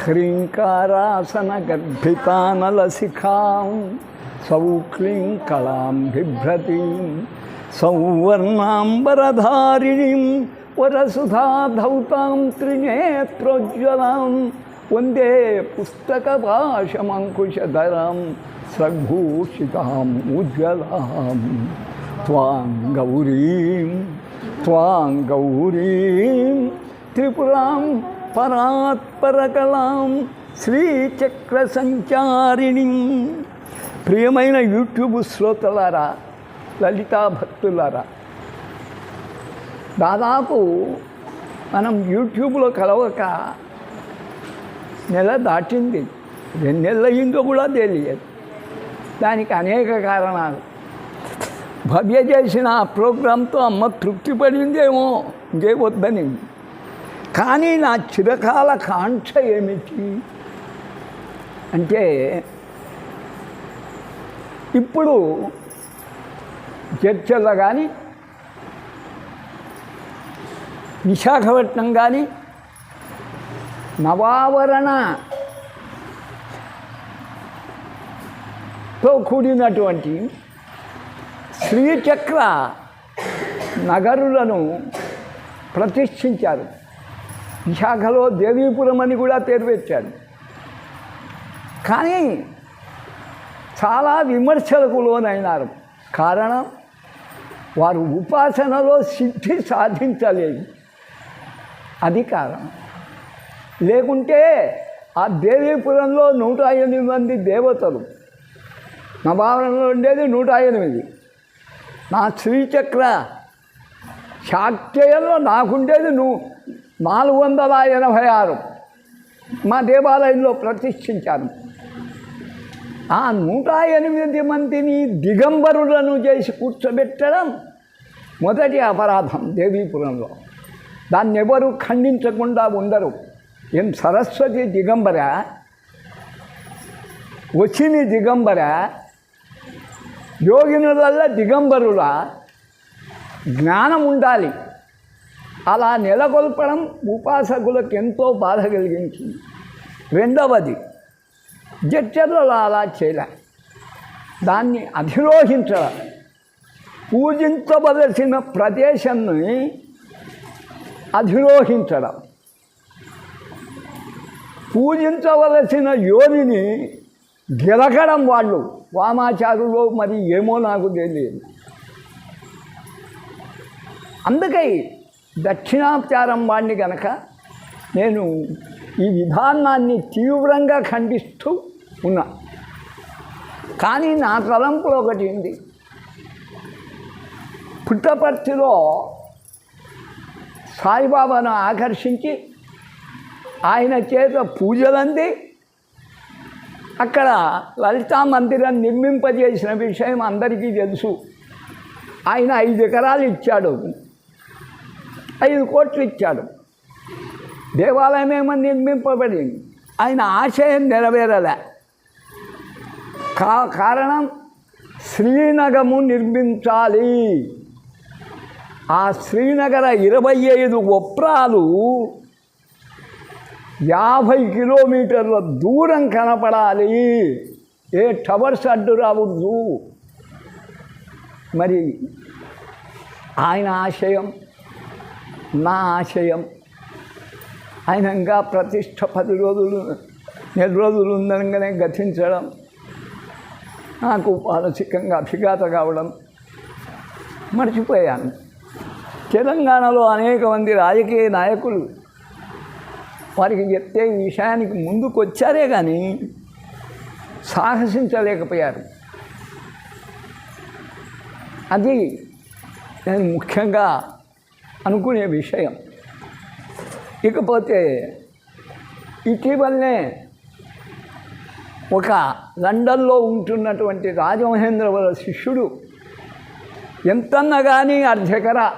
ह्रीङ्कारासनगर्भितानलशिखां सौ क्लीं कलां बिभ्रतीं सौवर्णाम्बरधारिणीं, वरसुधाधौतां त्रिनेत्रोज्ज्वलां, वंदे पुस्तकपाशमङ्कुशधरां सद्भूषिताम् उज्ज्वलां त्वां गौरीं त्वां गौरीं, त्रिपुरां పరాత్పరకలాం శ్రీచక్ర సంచారిణి ప్రియమైన యూట్యూబ్ శ్రోతలారా లలితా భక్తులారా దాదాపు మనం యూట్యూబ్లో కలవక నెల దాటింది. రెండు నెలలు అయిందో కూడా తెలియదు. దానికి అనేక కారణాలు. భవ్య చేసిన ఆ ప్రోగ్రాంతో అమ్మ తృప్తి పడిందేమో ఇంకే వద్దని. కానీ నా చిరకాల కాంక్ష ఏమిటి? అంటే ఇప్పుడు చర్చల్లో కానీ విశాఖపట్నం కానీ నవావరణతో కూడినటువంటి శ్రీచక్ర నగరులను ప్రతిష్ఠించారు. విశాఖలో దేవీపురం అని కూడా పేరు పెట్టాడు కానీ చాలా విమర్శలకు లోనైనారు. కారణం వారు ఉపాసనలో సిద్ధి సాధించలేదు. అది కారణం. లేకుంటే ఆ దేవీపురంలో నూట ఎనిమిది మంది దేవతలు. నవావరణలో ఉండేది నూట ఎనిమిది. నా శ్రీచక్ర శాక్తేయంలో నాకుండేది నువ్వు నాలుగు వందల ఎనభై ఆరు మా దేవాలయంలో ప్రతిష్ఠించాను ఆ నూట ఎనిమిది మందిని దిగంబరులను చేసి కూర్చోబెట్టడం మొదటి అపరాధం దేవీపురంలో. దాన్ని ఎవరు ఖండించకుండా ఉండరు. ఏం సరస్వతి దిగంబర? వచ్చిని దిగంబర? యోగినులల్ల దిగంబరుల? జ్ఞానం ఉండాలి అలా నెలకొల్పడం ఉపాసకులకు ఎంతో బాధ కలిగించింది. రెండవది జడ్చర్లలో అలా చేయలే. దాన్ని అధిరోహించడం పూజించవలసిన ప్రదేశాన్ని అధిరోహించడం పూజించవలసిన యోనిని గెలకడం వాళ్ళు. వామాచారులు మరి ఏమో నాకు తెలియదు. అందుకై దక్షిణాచారం వాడిని కనుక నేను ఈ విధానాన్ని తీవ్రంగా ఖండిస్తూ ఉన్నా. కానీ నా తలంపులో ఒకటి ఉంది. పుట్టపర్తిలో సాయిబాబాను ఆకర్షించి ఆయన చేత పూజలంది. అక్కడ లలితా మందిరం నిర్మింపజేసిన విషయం అందరికీ తెలుసు. ఆయన ఐదు ఎకరాలు ఇచ్చాడు. ఐదు కోట్లు ఇచ్చాడు. దేవాలయం ఏమో నిర్మింపబడింది? ఆయన ఆశయం నెరవేరలే. కా కారణం శ్రీనగము నిర్మించాలి. ఆ శ్రీనగర ఇరవై ఐదు ఒప్రాలు యాభై కిలోమీటర్ల దూరం కనపడాలి. ఏ టవర్స్ అడ్డు రావద్దు. మరి ఆయన ఆశయం నా ఆశయం. ఆయన ఇంకా ప్రతిష్ట పది రోజులు నెల రోజులు ఉందనగానే గతించడం నాకు మానసికంగా అభిఘాత కావడం మర్చిపోయాను. తెలంగాణలో అనేక మంది రాజకీయ నాయకులు వారికి చెప్తే ఈ విషయానికి ముందుకు వచ్చారే కానీ సాహసించలేకపోయారు. అది నేను ముఖ్యంగా అనుకునే విషయం. ఇకపోతే ఇటీవలనే ఒక లండన్లో ఉంటున్నటువంటి రాజమహేంద్రవర శిష్యుడు ఎంతన్నా కానీ అర్ధకర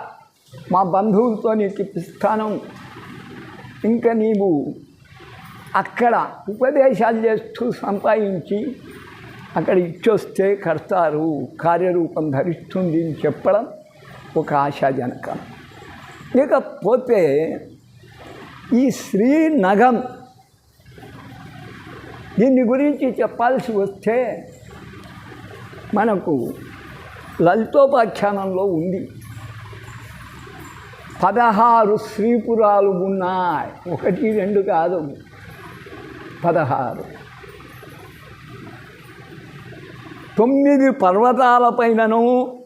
మా బంధువులతో నీకు ఇప్పిస్తాను ఇంకా నీవు అక్కడ ఉపదేశాలు చేస్తూ సంపాదించి అక్కడ ఇచ్చొస్తే కడతారు కార్యరూపం ధరిస్తుంది అని చెప్పడం ఒక ఆశాజనకం. ఇకపోతే ఈ శ్రీనగం దీన్ని గురించి చెప్పాల్సి వస్తే మనకు లలితోపాఖ్యానంలో ఉంది. పదహారు శ్రీపురాలు ఉన్నాయి. ఒకటి రెండు కాదు. పదహారు. తొమ్మిది పర్వతాల పైననూ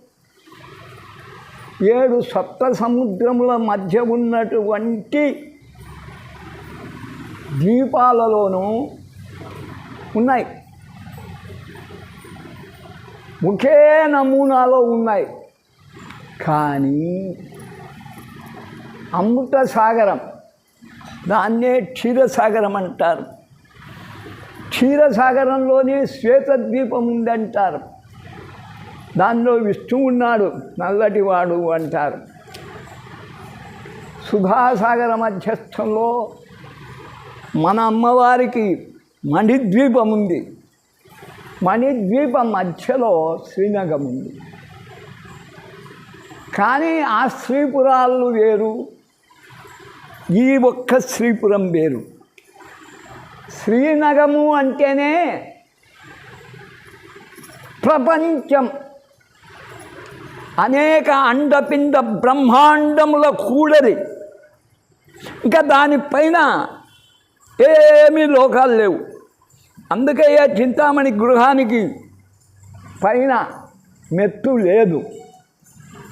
ఏడు సప్త సముద్రముల మధ్య ఉన్నటువంటి ద్వీపాలలోనూ ఉన్నాయి. ఒకే నమూనాలో ఉన్నాయి. కానీ అమృత సాగరం దాన్నే క్షీరసాగరం అంటారు. క్షీరసాగరంలోనే శ్వేతద్వీపం ఉందంటారు. దానిలో విష్ణు ఉన్నాడు నల్లటివాడు అంటారు. సుధాసాగర మధ్యస్థంలో మన అమ్మవారికి మణిద్వీపం ఉంది. మణిద్వీపం మధ్యలో శ్రీనగం ఉంది. కానీ ఆ శ్రీపురాలు వేరు ఈ ఒక్క శ్రీపురం వేరు. శ్రీనగము అంటేనే ప్రపంచం. అనేక అండపిండ బ్రహ్మాండముల కూడది ఇంకా దానిపైన ఏమీ లోకాలు లేవు. అందుకే చింతామణి గృహానికి పైన మెత్తు లేదు.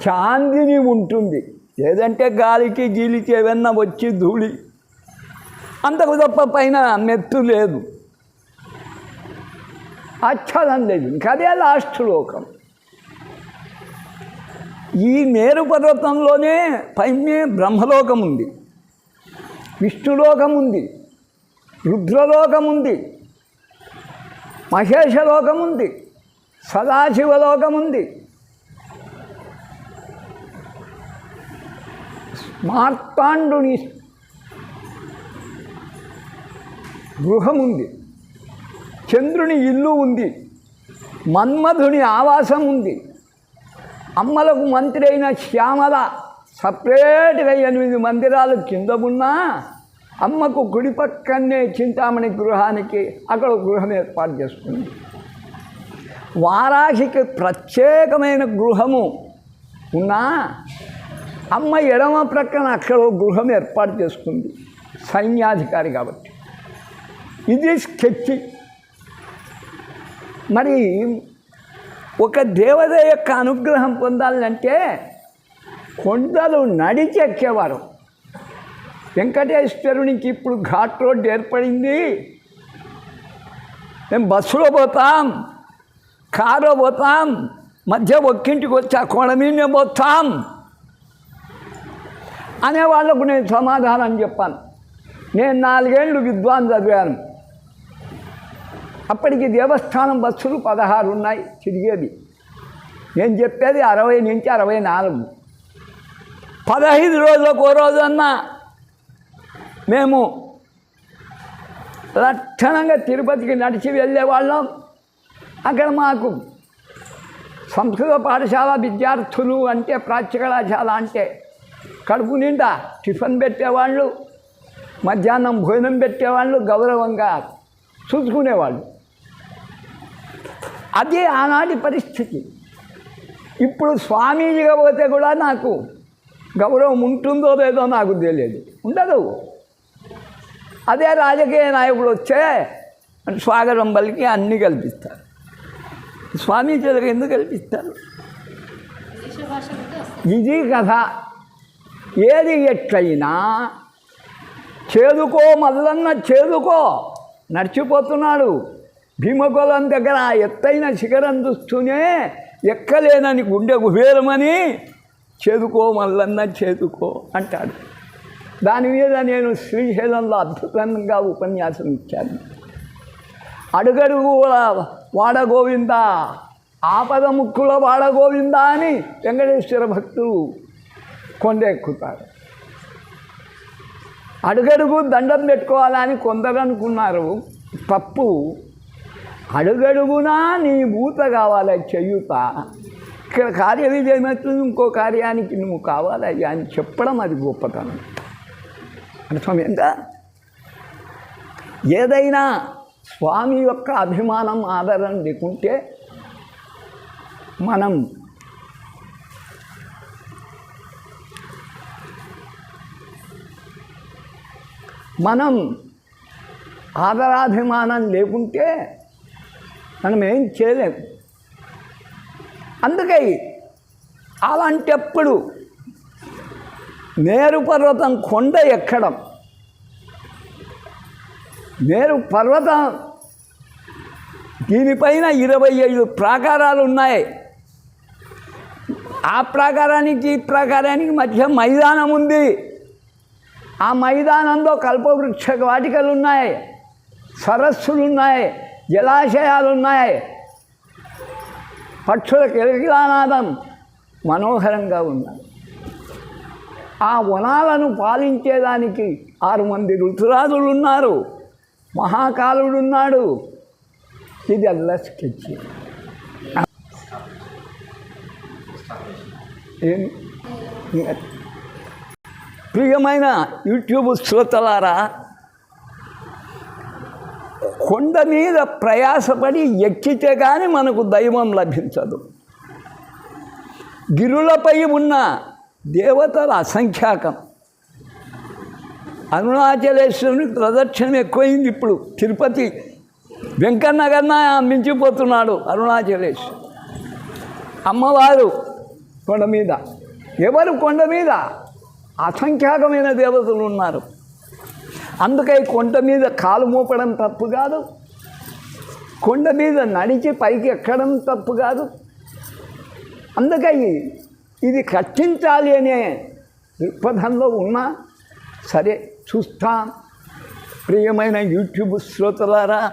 చాందిని ఉంటుంది. లేదంటే గాలికి గీలికి ఏదన్నా వచ్చి ధూళి. అంతకు తప్ప పైన మెత్తు లేదు. ఆచ్ఛాదం లేదు. ఇంకా అదే లాస్ట్ లోకం. ఈ మేరు పర్వతంలోనే పైమే బ్రహ్మలోకం ఉంది. విష్ణులోకం ఉంది. రుద్రలోకం ఉంది. మహేషలోకం ఉంది. సదాశివలోకం ఉంది. మార్తాండుని గృహం ఉంది. చంద్రుని ఇల్లు ఉంది. మన్మధుని ఆవాసం ఉంది. అమ్మలకు మంత్రి అయిన శ్యామల సపరేట్గా ఎనిమిది మందిరాలు కింద ఉన్నా అమ్మకు గుడి పక్కనే చింతామణి గృహానికి అక్కడ గృహం ఏర్పాటు చేసుకుంది. వారాహికి ప్రత్యేకమైన గృహము ఉన్నా అమ్మ ఎడమ ప్రక్కన అక్కడ గృహం ఏర్పాటు చేసుకుంది. సైన్యాధికారి కాబట్టి. ఇది స్కెచ్ మరి ఒక దేవత యొక్క అనుగ్రహం పొందాలంటే కొండలు నడిచి ఎక్కేవారు వెంకటేశ్వరునికి ఇప్పుడు ఘాట్ రోడ్డు ఏర్పడింది. మేము బస్సులో పోతాం కారులో పోతాం మధ్య ఒక్కింటికి వచ్చి ఆ మీదనే పోతాం అనే వాళ్ళకు నేను సమాధానం చెప్పాను. నేను నాలుగేళ్ళు విద్వాన్ చదివాను. అప్పటికి దేవస్థానం బస్సులు పదహారు ఉన్నాయి తిరిగేది. నేను చెప్పేది అరవై నుంచి అరవై నాలుగు. పదహైదు రోజులకు ఓ రోజన్నా మేము లక్షణంగా తిరుపతికి నడిచి వెళ్ళేవాళ్ళం. అక్కడ మాకు సంస్కృత పాఠశాల విద్యార్థులు అంటే ప్రాచ్య కళాశాల అంటే కడుపు నిండా టిఫిన్ పెట్టేవాళ్ళు మధ్యాహ్నం భోజనం పెట్టేవాళ్ళు గౌరవంగా చూసుకునేవాళ్ళు. అదే ఆనాటి పరిస్థితి. ఇప్పుడు స్వామీజీగా పోతే కూడా నాకు గౌరవం ఉంటుందో లేదో నాకు తెలియదు. ఉండదు. అదే రాజకీయ నాయకుడు వచ్చే స్వాగతం పలికి అన్నీ కల్పిస్తారు. స్వామీజీలకు ఎందుకు కల్పిస్తారు? ఇది కథ. ఏది ఎట్లయినా చేదుకో మల్లన్న చేదుకో నడిచిపోతున్నాడు. భీమకొలం దగ్గర ఆ ఎత్తైన శిఖరం చూస్తూనే ఎక్కలేనని గుండె కుబేరమని చేదుకో మల్లన్న చేదుకో అంటాడు. దాని మీద నేను శ్రీశైలంలో అద్భుతంగా ఉపన్యాసం ఇచ్చాను. అడుగడుగు వాడగోవింద ఆపద ముక్కుల వాడగోవింద అని వెంకటేశ్వర భక్తులు కొండెక్కుతారు. అడుగడుగు దండం పెట్టుకోవాలని కొందరు అనుకున్నారు. తప్పు అడుగడుగునా నీ భూత కావాలి చెయ్యుత ఇక్కడ కార్య విజయమవుతుంది ఇంకో కార్యానికి నువ్వు కావాలయ్యా అని చెప్పడం అది గొప్పతనం. అర్థమైందా ఏదైనా స్వామి యొక్క అభిమానం ఆదరణ లేకుంటే మనం మనం ఆదరాభిమానం లేకుంటే మనం ఏం చేయలేం. అందుకే అలాంటప్పుడు మేరు పర్వతం కొండ ఎక్కడం. మేరు పర్వతం దీనిపైన ఇరవై ఐదు ప్రాకారాలు ఉన్నాయి. ఆ ప్రాకారానికి ఈ ప్రాకారానికి మధ్య మైదానం ఉంది. ఆ మైదానంలో కల్పవృక్ష వాటికలు ఉన్నాయి. సరస్సులు ఉన్నాయి. జలాశయాలు ఉన్నాయి పక్షుల కిలకిలానాదం మనోహరంగా ఉన్నాయి ఆ వనాలను పాలించేదానికి ఆరు మంది ఋతురాజులు ఉన్నారు మహాకాలుడున్నాడు. ఇది అల్లా స్కెచ్. ప్రియమైన యూట్యూబ్ శ్రోతలారా కొండ మీద ప్రయాసపడి ఎక్కితే కానీ మనకు దైవం లభించదు. గిరులపై ఉన్న దేవతల అసంఖ్యాకం. అరుణాచలేశ్వరుని ప్రదక్షిణం ఎక్కువైంది ఇప్పుడు. తిరుపతి వెంకన్న కన్నా మించిపోతున్నాడు అరుణాచలేశ్వరు. అమ్మవారు కొండ మీద. ఎవరు కొండ మీద? అసంఖ్యాకమైన దేవతలు ఉన్నారు. అందుకై కొండ మీద కాలు మోపడం తప్పు కాదు. కొండ మీద నడిచి పైకి ఎక్కడం తప్పు కాదు. అందుకై ఇది కట్టించాలి అనే దృక్పథంలో ఉన్నా సరే చూస్తాం. ప్రియమైన యూట్యూబ్ శ్రోతలారా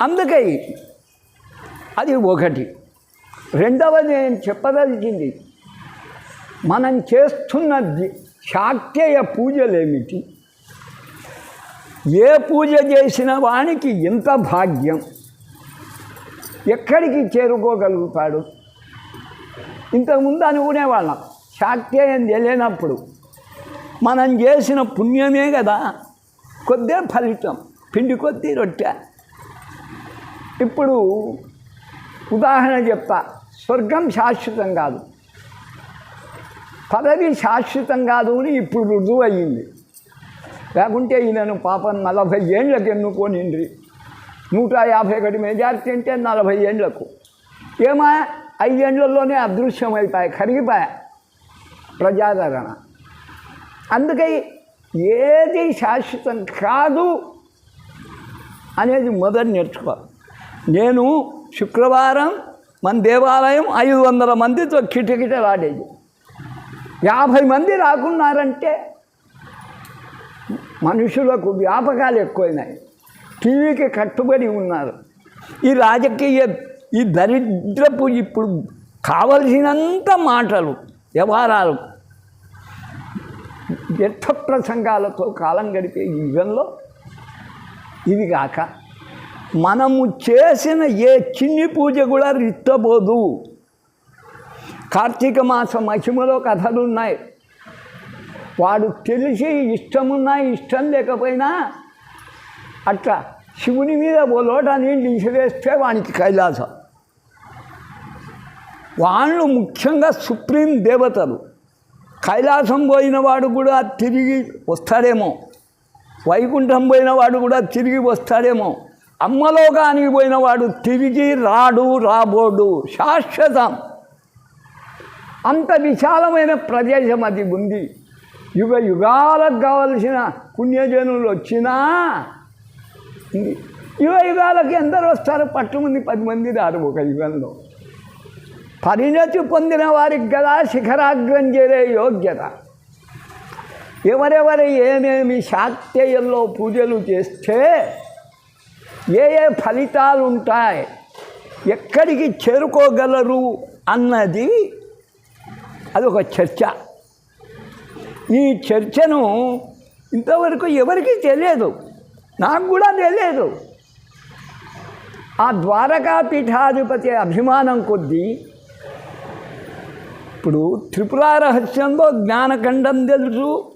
అందుకై అది ఒకటి. రెండవది నేను చెప్పదలిచింది మనం చేస్తున్న ది- శాక్తేయ పూజలేమిటి? ఏ పూజ చేసిన వానికి ఎంత భాగ్యం. ఎక్కడికి చేరుకోగలుగుతాడు? ఇంతకుముందు అనుకునేవాళ్ళం శాక్తేయం తెలియనప్పుడు. మనం చేసిన పుణ్యమే కదా కొద్దే ఫలితం పిండి కొద్దీ రొట్టె. ఇప్పుడు ఉదాహరణ చెప్తా స్వర్గం శాశ్వతం కాదు. పదవి శాశ్వతం కాదు అని ఇప్పుడు రుజువు అయ్యింది లేకుంటే ఈయనను పాపం నలభై ఏళ్ళకి ఎన్నుకోనిండ్రి. నూట యాభై ఒకటి మెజార్టీ అంటే నలభై ఏండ్లకు ఏమా ఐదేళ్ళలోనే అదృశ్యమైపోయాయి కరిగిపోయా. ప్రజాదరణ. అందుకై ఏది శాశ్వతం కాదు అనేది మొదటి నేర్చుకోవాలి. నేను శుక్రవారం మన దేవాలయం ఐదు వందల మందితో కిటకిట లాడేది యాభై మంది రాకున్నారంటే మనుషులకు వ్యాపకాలు ఎక్కువైనాయి. టీవీకి కట్టుబడి ఉన్నారు. ఈ రాజకీయ ఈ దరిద్రపు ఇప్పుడు కావలసినంత మాటలు వ్యవహారాలు వ్యర్థ ప్రసంగాలతో కాలం గడిపే ఈ యుగంలో ఇది కాక మనము చేసిన ఏ చిన్ని పూజ కూడా రిత్తబోదు కార్తీక మాస మహిమలో కథలు ఉన్నాయి వాడు తెలిసి ఇష్టమున్నా ఇష్టం లేకపోయినా అట్లా శివుని మీద ఓ లోట నీళ్ళు ఇసిరేస్తే వానికి కైలాసం. వాళ్ళు ముఖ్యంగా సుప్రీం దేవతలు. కైలాసం పోయిన వాడు కూడా తిరిగి వస్తాడేమో. వైకుంఠం పోయిన వాడు కూడా తిరిగి వస్తాడేమో. అమ్మలోకానికి పోయిన వాడు తిరిగి రాడు రాబోడు. శాశ్వతం. అంత విశాలమైన ప్రదేశం అది ఉంది. యుగ యుగాలకు కావలసిన పుణ్యజనులు వచ్చినా యుగ యుగాలకి ఎందరు వస్తారు? పట్టుమంది పది మంది రారు ఒక యుగంలో. పరిణతి పొందిన వారికి గల శిఖరాగ్రం చేరే యోగ్యత. ఎవరెవరు ఏమేమి శాక్తేయంలో పూజలు చేస్తే ఏ ఏ ఫలితాలు ఉంటాయి ఎక్కడికి చేరుకోగలరు అన్నది అది ఒక చర్చ. ఈ చర్చను ఇంతవరకు ఎవరికీ తెలియదు. నాకు కూడా తెలియదు. ఆ ద్వారకా పీఠాధిపతి అభిమానం కొద్దీ ఇప్పుడు త్రిపుర రహస్యంలో జ్ఞానఖండం తెలుసు.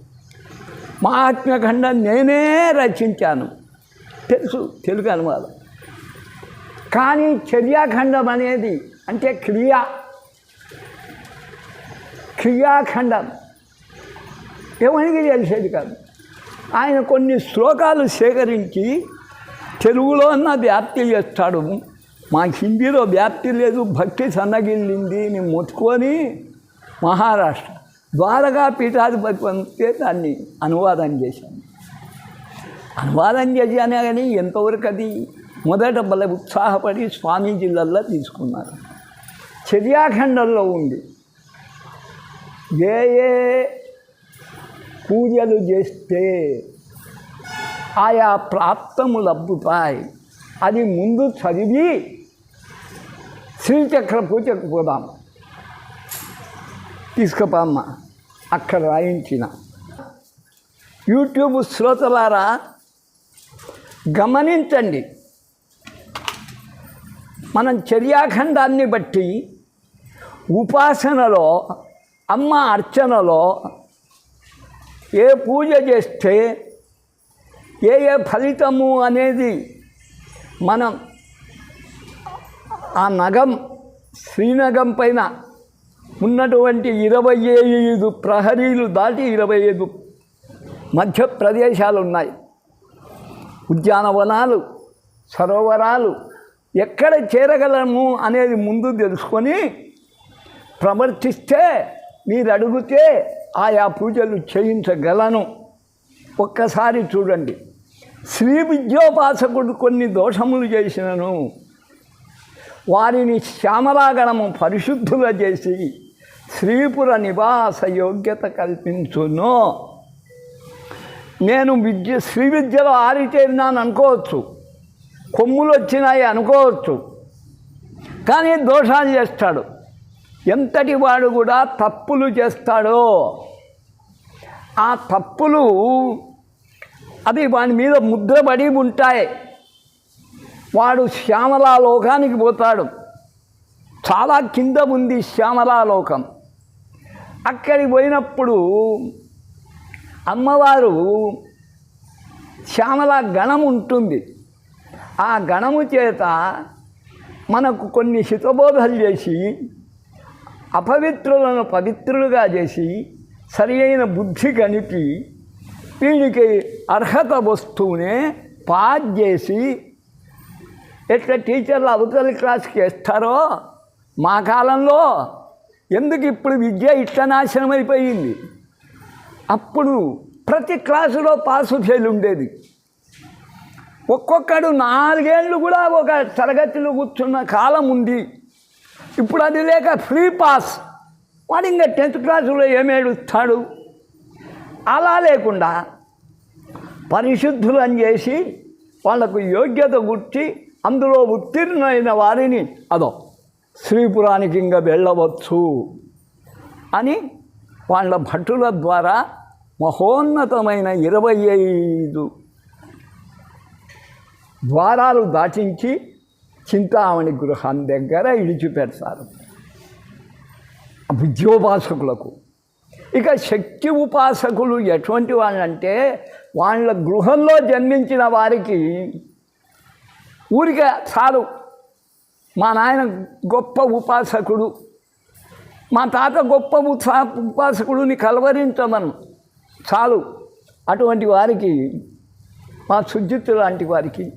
మహాత్మ్యఖండం నేనే రచించాను. తెలుసు తెలుగు అనువాదం. కానీ చర్యాఖండం అనేది అంటే క్రియ. క్రియాఖండం. ఎవరికి తెలిసేది కాదు. ఆయన కొన్ని శ్లోకాలు సేకరించి తెలుగులో అన్న వ్యాప్తి చేస్తాడు. మా హిందీలో వ్యాప్తి లేదు భక్తి సన్నగిల్లింది నేను మొత్తుకొని మహారాష్ట్ర ద్వారకా పీఠాధిపతి అంతే దాన్ని అనువాదం చేశాను. అనువాదం చేశానే కానీ ఎంతవరకు అది? మొదట భలే ఉత్సాహపడి స్వామీజీలల్లో తీసుకున్నారు. చర్యాఖండంలో ఉంది. ఏ ఏ పూజలు చేస్తే ఆయా ప్రాప్తములు అబ్బుతాయి. అది ముందు చదివి శ్రీచక్ర పూజకు పోదాం. తీసుకుపోమ్మ. అక్కడ రాయించిన. యూట్యూబ్ శ్రోతలారా గమనించండి. మనం చర్యాఖండాన్ని బట్టి ఉపాసనలో అమ్మ అర్చనలో ఏ పూజ చేస్తే ఏ ఏ ఫలితము అనేది మనం ఆ నగం శ్రీనగం పైన ఉన్నటువంటి ఇరవై ఐదు ప్రహరీలు దాటి ఇరవై ఐదు మధ్య ప్రదేశాలు ఉన్నాయి. ఉద్యానవనాలు సరోవరాలు ఎక్కడ చేరగలము అనేది ముందు తెలుసుకొని ప్రవర్తిస్తే మీరు అడిగితే ఆయా పూజలు చేయించగలను. ఒక్కసారి చూడండి. శ్రీ విద్యోపాసకుడు కొన్ని దోషములు చేసినను. వారిని శ్యామలాగణము పరిశుద్ధుల చేసి శ్రీపుర నివాస యోగ్యత కల్పించును. నేను విద్య శ్రీ విద్యలో ఆరితేరినాను అనుకోవచ్చు. కొమ్ములు వచ్చినాయి అనుకోవచ్చు. కానీ దోషాలు చేస్తాడు. ఎంతటి వాడు కూడా తప్పులు చేస్తాడో ఆ తప్పులు అది వాని మీద ముద్రపడి ఉంటాయి. వాడు శ్యామలా లోకానికి పోతాడు. చాలా కింద ఉంది శ్యామలా లోకం. అక్కడికి పోయినప్పుడు అమ్మవారు శ్యామల గణం ఉంటుంది. ఆ గణము చేత మనకు కొన్ని హితబోధలు చేసి అపవిత్రులను పవిత్రులుగా చేసి సరి అయిన బుద్ధి కనిపి వీడికి అర్హత వస్తువునే పాస్ చేసి ఎట్లా టీచర్లు అవతలి క్లాస్కి వేస్తారో మా కాలంలో ఎందుకు ఇప్పుడు విద్య ఇట్లా నాశనం అయిపోయింది? అప్పుడు ప్రతి క్లాసులో పాసు ఫెయిల్ ఉండేది. ఒక్కొక్కడు నాలుగేళ్ళు కూడా ఒక తరగతిలో కూర్చున్న కాలం ఉంది. ఇప్పుడు అది లేక ఫ్రీ పాస్. వాడు ఇంకా టెన్త్ క్లాసులో ఏమేడుస్తాడు అలా లేకుండా పరిశుద్ధులు అని చేసి వాళ్ళకు యోగ్యత గుర్చి అందులో ఉత్తీర్ణమైన వారిని అదో శ్రీపురానికి ఇంకా వెళ్ళవచ్చు అని వాళ్ళ భటుల ద్వారా మహోన్నతమైన ఇరవై ఐదు ద్వారాలు దాటించి చింతామణి గృహం దగ్గర ఇడిచిపెడతారు. విద్యోపాసకులకు. ఇక శక్తి ఉపాసకులు ఎటువంటి వాళ్ళంటే వాళ్ళ గృహంలో జన్మించిన వారికి ఊరికే చాలు. మా నాయన గొప్ప ఉపాసకుడు మా తాత గొప్ప ఉత్సా ఉపాసకుడిని కలవరించమను. చాలు. అటువంటి వారికి మా సుజిత్తు లాంటి వారికి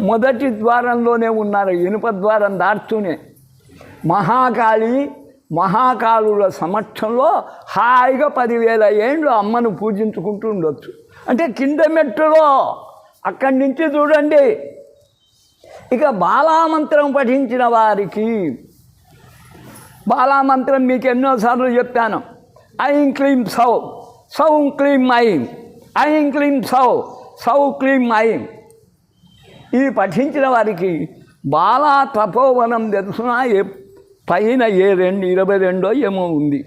మొదటి ద్వారంలోనే ఉన్నారు ఇనుప ద్వారం దాటుతూనే. మహాకాళి మహాకాలుల సమక్షంలో హాయిగా పదివేల ఏండ్లు అమ్మను పూజించుకుంటూ ఉండొచ్చు. అంటే కింద మెట్టులో అక్కడి నుంచి చూడండి. ఇక బాలామంత్రం పఠించిన వారికి బాలామంత్రం మీకు ఎన్నోసార్లు చెప్పాను. ఐం క్లీం సౌ సౌ క్లీం ఐం ఐం క్లీం సౌ సౌ క్లీం ఐం. ఇది పఠించిన వారికి బాలా తపోవనం తెలుసునా ఏ పైన ఏ రెండు ఇరవై రెండో ఏమో ఉంది.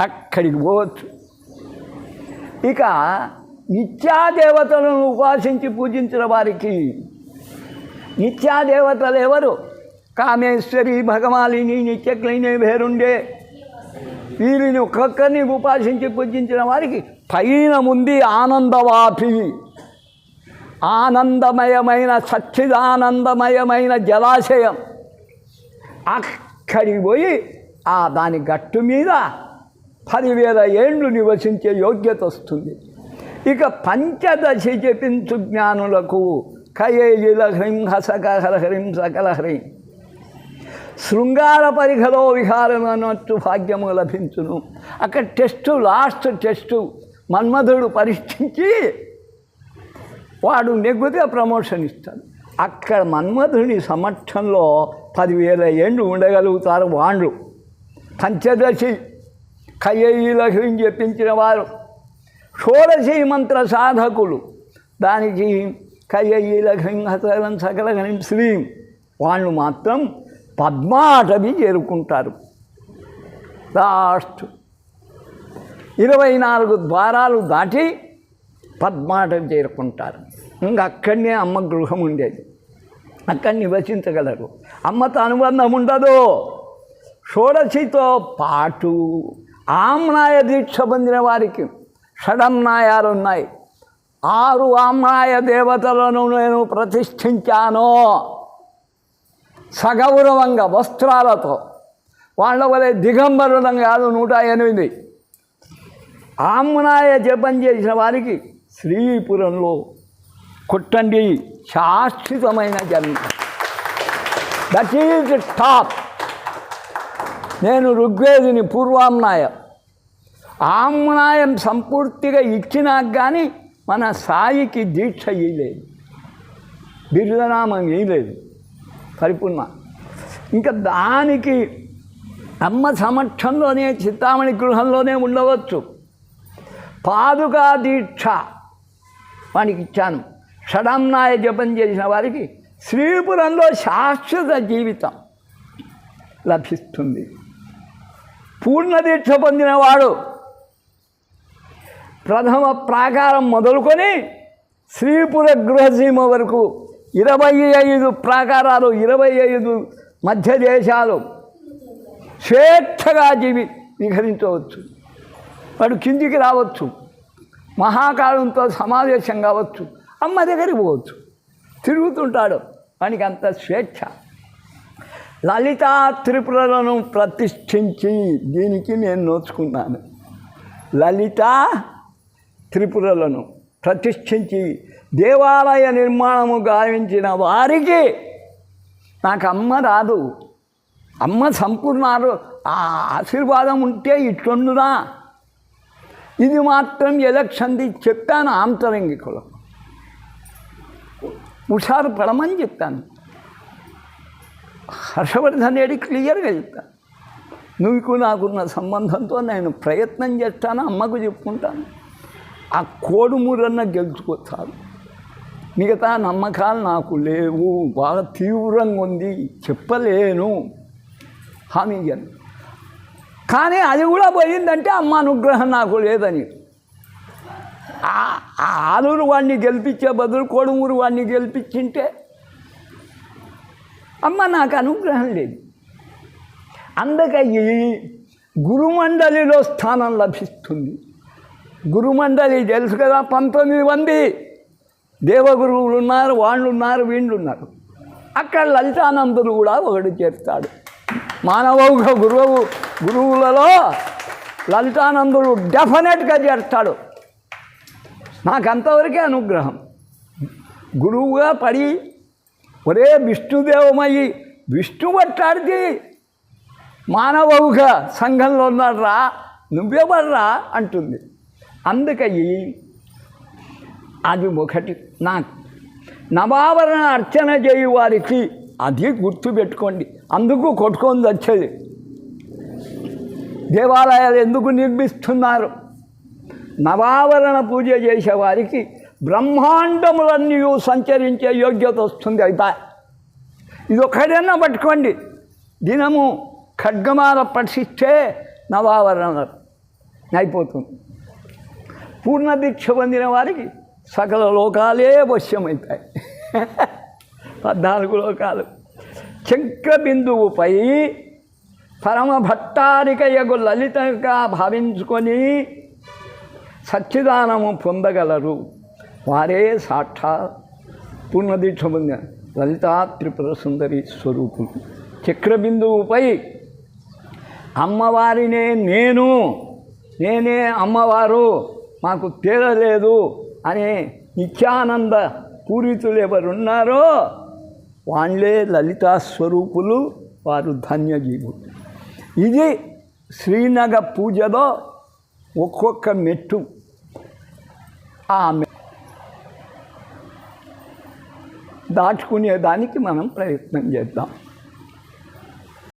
అక్కడికి పోవచ్చు. ఇక నిత్యాదేవతలను ఉపాసించి పూజించిన వారికి నిత్యాదేవతలు ఎవరు? కామేశ్వరి భగవాలిని నిత్యక్లీనే వేరుండే వీరిని ఒక్కొక్కరిని ఉపాసించి పూజించిన వారికి పైన ఉంది ఆనందవాపి. ఆనందమయమైన సచ్చిదానందమయమైన జలాశయం. అక్కడికి పోయి ఆ దాని గట్టు మీద పదివేల ఏండ్లు నివసించే యోగ్యత వస్తుంది. ఇక పంచదశ జపించు జ్ఞానులకు కయేజిల హ్రీం హసకహర హ్రీం సకల హ్రీం. శృంగార పరిఘలో విహారం అనొచ్చు భాగ్యము లభించును. అక్కడ టెస్టు లాస్ట్ టెస్టు మన్మధుడు పరీక్షించి వాడు నెగ్గితే ప్రమోషన్ ఇస్తాడు. అక్కడ మన్మధుని సమక్షంలో పదివేల ఏండ్లు ఉండగలుగుతారు వాళ్ళు పంచదశి కయ్యలహ్యం చెప్పించిన వారు. షోడశి మంత్ర సాధకులు. దానికి కయ్యలహ్యం హసలం సకల శ్రీం. వాళ్ళు మాత్రం పద్మాటవి చేరుకుంటారు. లాస్ట్. ఇరవై నాలుగు ద్వారాలు దాటి పద్మాటం చేరుకుంటారు. ఇంకా అక్కడనే అమ్మ గృహం ఉండేది. అక్కడ నివసించగలరు. అమ్మతో అనుబంధం ఉండదు. షోడశితో పాటు ఆమ్నాయ దీక్ష పొందిన వారికి షడమ్నాయాలు ఉన్నాయి. ఆరు ఆమ్నాయ దేవతలను నేను ప్రతిష్ఠించాను. సగౌరవంగా వస్త్రాలతో వాళ్ళ వలె దిగంబరులం కాదు నూట ఎనిమిది. ఆమ్నాయ జపం చేసిన వారికి శ్రీపురంలో కొట్టండి. శాశ్వతమైన జన్మ. దట్ ఈజ్ టాప్ నేను ఋగ్వేదిని పూర్వామ్నాయ. ఆమ్నాయం సంపూర్తిగా ఇచ్చినాక కానీ మన సాయికి దీక్ష ఇయ్యలేదు. బిరుదనామం ఇయ్యలేదు. పరిపూర్ణ. ఇంకా దానికి అమ్మ సమక్షంలోనే చిత్తామణి గృహంలోనే ఉండవచ్చు. పాదుకా దీక్ష వానికి ఇచ్చాను షడమ్నాయ జపం చేసిన వారికి శ్రీపురంలో శాశ్వత జీవితం లభిస్తుంది. పూర్ణదీక్ష పొందినవాడు ప్రథమ ప్రాకారం మొదలుకొని శ్రీపుర గృహసీమ వరకు ఇరవై ఐదు ప్రాకారాలు ఇరవై ఐదు మధ్య దేశాలు స్వేచ్ఛగా జీవి విహరించవచ్చు. వాడు కిందికి రావచ్చు. మహాకాలంతో సమావేశం కావచ్చు. అమ్మ దగ్గరికి పోవచ్చు. తిరుగుతుంటాడు. వానికి అంత స్వేచ్ఛ. లలితా త్రిపురలను ప్రతిష్ఠించి దీనికి నేను నోచుకున్నాను. లలిత త్రిపురలను ప్రతిష్ఠించి దేవాలయ నిర్మాణము గావించిన వారికి నాకు అమ్మ రాదు. అమ్మ సంపూర్ణారు ఆ ఆశీర్వాదం ఉంటే ఇట్లుండునా? ఇది మాత్రం ఎలక్షన్ది చెప్పాను ఆంతరంగికులు. హుషారు పడమని చెప్తాను. హర్షవర్ధన్ రెడ్డి క్లియర్గా చెప్తాను. నువ్వు నాకున్న సంబంధంతో నేను ప్రయత్నం చేస్తాను అమ్మకు చెప్పుకుంటాను. ఆ కోడుమూరన్న గెలుచుకొచ్చాను మిగతా నమ్మకాలు నాకు లేవు బాగా తీవ్రంగా ఉంది చెప్పలేను. హామీ ఇయ్యను. కానీ అది కూడా పోయిందంటే అమ్మ అనుగ్రహం నాకు లేదని. ఆ- ఆలూరు వాడిని గెలిపించే బదులు కోడుమూరు వాడిని గెలిపించింటే అమ్మ నాకు అనుగ్రహం లేదు. అందుకని గురుమండలిలో స్థానం లభిస్తుంది. గురుమండలి తెలుసు కదా పంతొమ్మిది మంది దేవగురువులు ఉన్నారు వాళ్ళు ఉన్నారు వీళ్ళు ఉన్నారు. అక్కడ లలితానందుడు కూడా ఒకడు చేస్తాడు మానవౌఘ గురువు గురువులలో లలితానందుడు డెఫినెట్గా చేస్తాడు నాకు అంతవరకే అనుగ్రహం. గురువుగా పడి ఒరే విష్ణుదేవమయ్యి విష్ణు పట్టాడితే మానవౌఘ సంఘంలో ఉన్నాడురా నువ్వెవర్రా అంటుంది. అందుకని అది ఒకటి. నా నవావరణ అర్చన చేయు వారికి అది గుర్తుపెట్టుకోండి అందుకు కొట్టుకొని వచ్చేది. దేవాలయాలు ఎందుకు నిర్మిస్తున్నారు? నవావరణ పూజ చేసేవారికి బ్రహ్మాండములన్నీ సంచరించే యోగ్యత వస్తుంది అయితే. ఇది ఒక్కడైనా పట్టుకోండి. దినము ఖడ్గమాల పఠిస్తే నవావరణ అయిపోతుంది. పూర్ణ దీక్ష పొందిన వారికి సకల లోకాలే వశ్యమవుతాయి పద్నాలుగు లోకాలు. చక్ర బిందువుపై పరమ భట్టారికయగు లలితగా భావించుకొని సచ్చిదానము పొందగలరు. వారే సాక్షా పూర్ణదీక్ష లలితా త్రిపుర సుందరి స్వరూపులు చక్రబిందువుపై అమ్మవారినే నేను నేనే అమ్మవారు మాకు తేలలేదు అనే నిత్యానంద పూరితులు ఎవరున్నారో వాళ్ళే లలితా స్వరూపులు వారు ధన్యజీవులు. ఇది శ్రీనగ పూజలో ఒక్కొక్క మెట్టు. ఆమె దాటుకునే దాటుకునేదానికి మనం ప్రయత్నం చేద్దాం.